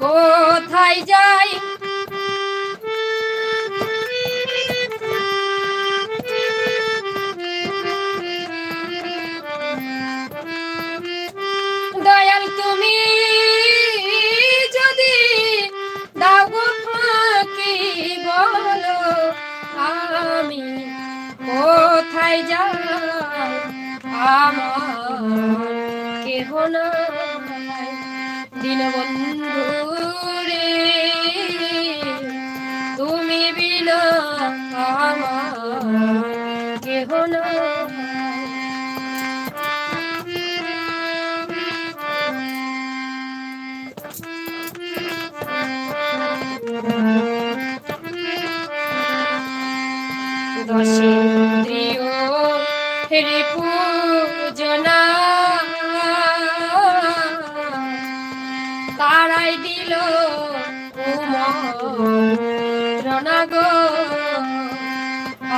কোথায় যাই? দয়াল তুমি যদি দাও গো ফাঁকি বলো, আমি কোথায় যাই? আমার কেহ নাই। দিন নাই দশেন্দ্রিয় রিপুজনা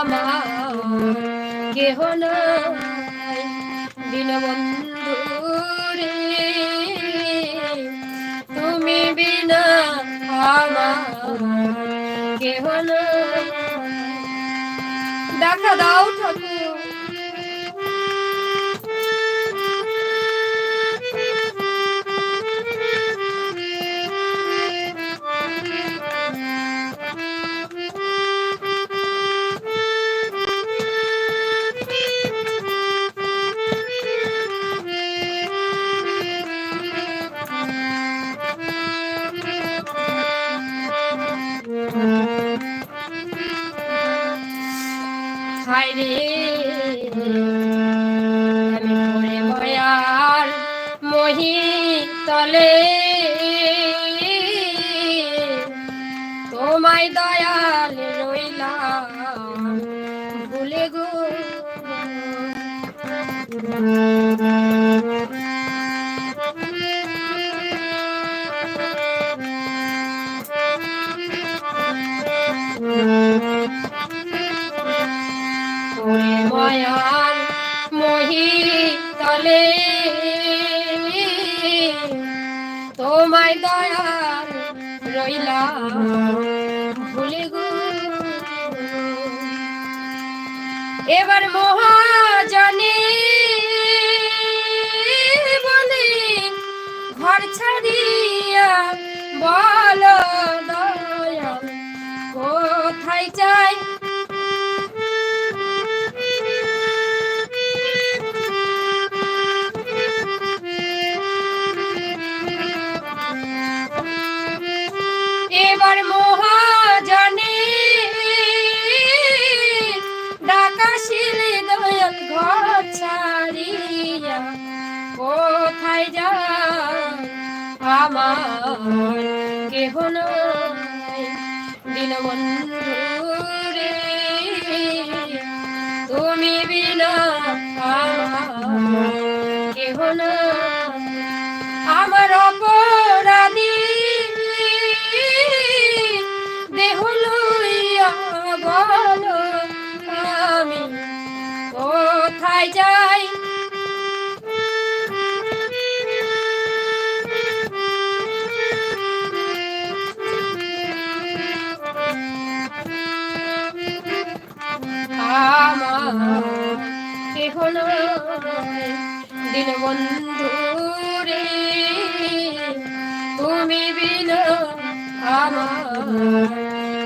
আমার কেহ নাই দীনবন্ধু রে তুমি বিনা আমার কেহ দেখা দাও ঠাকুর। তলে তোমায় দয়াল রইলাম। ভুলে গো। ওরে তোমায় দয়াল রইলা ভুলে গো। এবার মহাজনে এবার মহাজনে। ডাকাশিলে দয়াল ঘর ছাড়িয়া কোথায় যায় আমার কেহ নয়। দীনবন্ধু কেহ নাই দীনবন্ধু রে তুমি বিনা আমার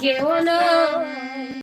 কেহ নাই